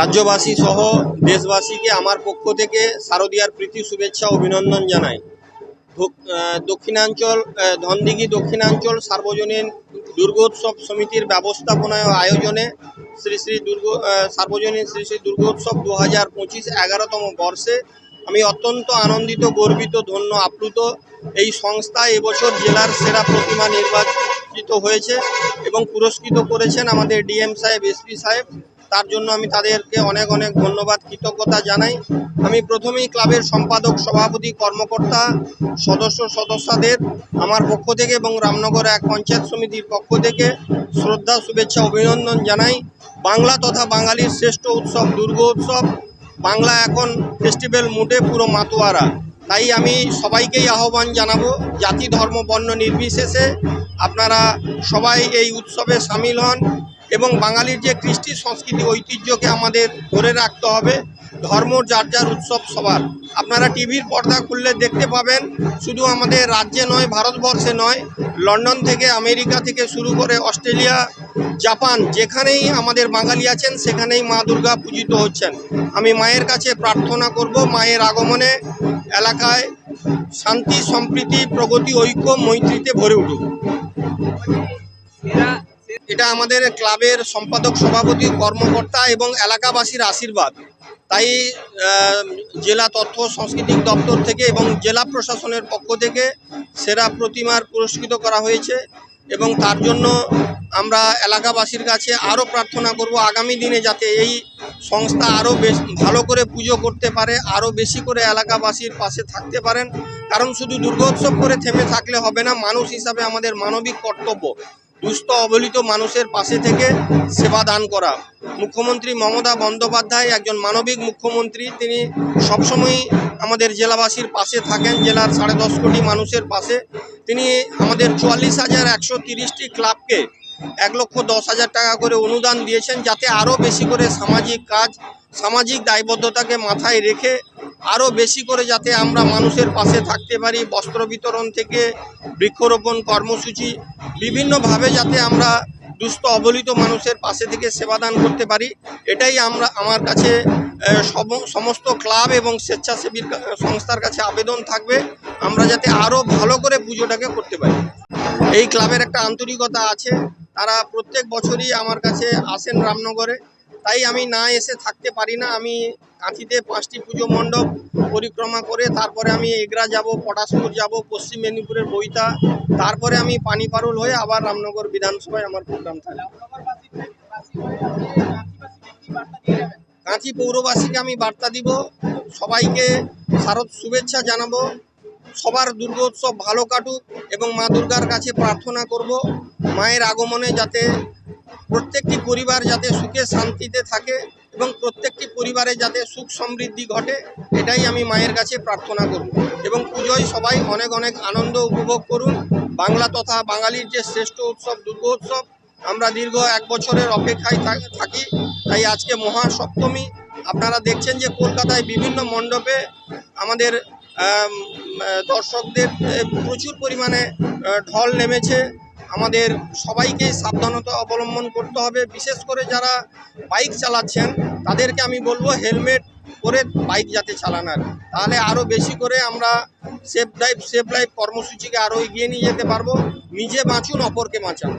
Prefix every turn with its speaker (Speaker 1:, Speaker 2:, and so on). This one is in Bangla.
Speaker 1: রাজ্যবাসী সহ দেশবাসীকে আমার পক্ষ থেকে শারদীয়ার প্রীতি, শুভেচ্ছা, অভিনন্দন জানাই। দক্ষিণাঞ্চল ধনদিঘি দক্ষিণাঞ্চল সার্বজনীন দুর্গোৎসব সমিতির ব্যবস্থাপনায় আয়োজনে শ্রী শ্রী দুর্গ সার্বজনীন শ্রী শ্রী দুর্গোৎসব দু হাজার পঁচিশ এগারোতম বর্ষে আমি অত্যন্ত আনন্দিত, গর্বিত, ধন্য, আপ্লুত এই সংস্থা এবছর জেলার সেরা প্রতিমা নির্বাচিত হয়েছে এবং পুরস্কৃত করেছেন আমাদের ডিএম সাহেব, এসপি সাহেব তার জন্য আমি তাদেরকে অনেক অনেক ধন্যবাদ, কৃতজ্ঞতা জানাই। আমি প্রথমেই ক্লাবের সম্পাদক, সভাপতি, কর্মকর্তা, সদস্য, সদস্যদের আমার পক্ষ থেকে এবং রামনগর এক পঞ্চায়েত সমিতির পক্ষ থেকে শ্রদ্ধা, শুভেচ্ছা, অভিনন্দন জানাই। বাংলা তথা বাঙালির শ্রেষ্ঠ উৎসব দুর্গা উৎসব। বাংলা এখন ফেস্টিভ্যাল মুডে পুরো মাতোয়ারা। তাই আমি সবাইকেই আহ্বান জানাব, জাতি, ধর্ম, বর্ণ নির্বিশেষে আপনারা সবাই এই উৎসবে সামিল হন। এবং বাঙালির যে কৃষ্টি সংস্কৃতি, ঐতিহ্যকে আমাদের ধরে রাখতে হবে। ধর্ম যার যার উৎসব সবার। আপনারা টিভির পর্দা খুললে দেখতে পাবেন, শুধু আমাদের রাজ্যে নয়, ভারতবর্ষে নয়, লন্ডন থেকে আমেরিকা থেকে শুরু করে অস্ট্রেলিয়া, জাপান, যেখানেই আমাদের বাঙালি আছেন, সেখানেই মা দুর্গা পূজিত হচ্ছেন। আমি মায়ের কাছে প্রার্থনা করব, মায়ের আগমনে এলাকায় শান্তি, সম্প্রীতি, প্রগতি, ঐক্য, মৈত্রীতে ভরে উঠুক। এটা আমাদের ক্লাবের সম্পাদক, সভাপতি, কর্মকর্তা এবং এলাকাবাসীর আশীর্বাদ। তাই জেলা তথ্য সাংস্কৃতিক দপ্তর থেকে এবং জেলা প্রশাসনের পক্ষ থেকে সেরা প্রতিমার পুরস্কৃত করা হয়েছে এবং তার জন্য আমরা এলাকাবাসীর কাছে আরও প্রার্থনা করব আগামী দিনে যাতে এই সংস্থা আরও বেশ, ভালো করে পুজো করতে পারে, আরও বেশি করে এলাকাবাসীর পাশে থাকতে পারেন। কারণ শুধু দুর্গোৎসব করে থেমে থাকলে হবে না, মানুষ হিসাবে আমাদের মানবিক কর্তব্য। দুস্থ অবহেলিত মানুষের পাশে থেকে সেবা দান করা। মুখ্যমন্ত্রী মমতা বন্দ্যোপাধ্যায় একজন মানবিক মুখ্যমন্ত্রী। তিনি সবসময়ই আমাদের জেলাবাসীর পাশে থাকেন, জেলার সাড়ে দশ কোটি মানুষের পাশে। তিনি আমাদের চুয়াল্লিশ হাজার একশো তিরিশটি ক্লাবকে এক লক্ষ দশ হাজার টাকা করে অনুদান দিয়েছেন যাতে আরও বেশি করে সামাজিক কাজ, সামাজিক দায়বদ্ধতাকে মাথায় রেখে আরও বেশি করে যাতে আমরা মানুষের পাশে থাকতে পারি, বস্ত্র বিতরণ থেকে বৃক্ষরোপণ কর্মসূচি বিভিন্নভাবে যাতে আমরা দুস্থ অবলিত মানুষের পাশে থেকে সেবাদান করতে পারি। এটাই আমরা, আমার কাছে সমস্ত ক্লাব এবং স্বেচ্ছাসেবীর সংস্থার কাছে আবেদন থাকবে। আমরা যাতে আরও ভালো করে পুজোটাকে করতে পারি। এই ক্লাবের একটা আন্তরিকতা আছে। তারা প্রত্যেক বছরই আমার কাছে আসেন রামনগরে। তাই আমি না এসে থাকতে পারি না। আমি কাঁথিতে পাঁচটি পুজো মণ্ডপ পরিক্রমা করে, তারপরে আমি এগরা যাব, পটাশপুর যাব, পশ্চিম মেদিনীপুরের বইতা তারপরে আমি পানিপারুল হয়ে আবার রামনগর বিধানসভায় আমার প্রোগ্রাম থাকে। কাঁথি পৌরবাসীকে আমি বার্তা দিব, সবাইকে শারদ শুভেচ্ছা জানাব, সবার দুর্গোৎসব ভালো কাটুক এবং মা দুর্গার কাছে প্রার্থনা করব, মায়ের আগমনে যাতে প্রত্যেকটি পরিবার যাতে সুখে শান্তিতে থাকে এবং প্রত্যেকটি পরিবারে যাতে সুখ সমৃদ্ধি ঘটে, এটাই আমি মায়ের কাছে প্রার্থনা করব। এবং পুজোয় সবাই অনেক অনেক আনন্দ উপভোগ করুন। বাংলা তথা বাঙালির যে শ্রেষ্ঠ উৎসব দুর্গোৎসব আমরা দীর্ঘ এক বছরের অপেক্ষায় থাকি। তাই আজকে মহাসপ্তমী। আপনারা দেখছেন যে কলকাতায় বিভিন্ন মণ্ডপে আমাদের দর্শকদের প্রচুর পরিমাণে ঢল নেমেছে। আমাদের সবাইকে সাবধানতা অবলম্বন করতে হবে। বিশেষ করে যারা বাইক চালাচ্ছেন, তাদেরকে আমি বলব হেলমেট পরে বাইক যাতে চালানার। তাহলে আরও বেশি করে আমরা সেফ ড্রাইভ সেফ লাইফ কর্মসূচিকে আরও এগিয়ে নিয়ে যেতে পারব। নিজে বাঁচুন, অপরকে বাঁচান।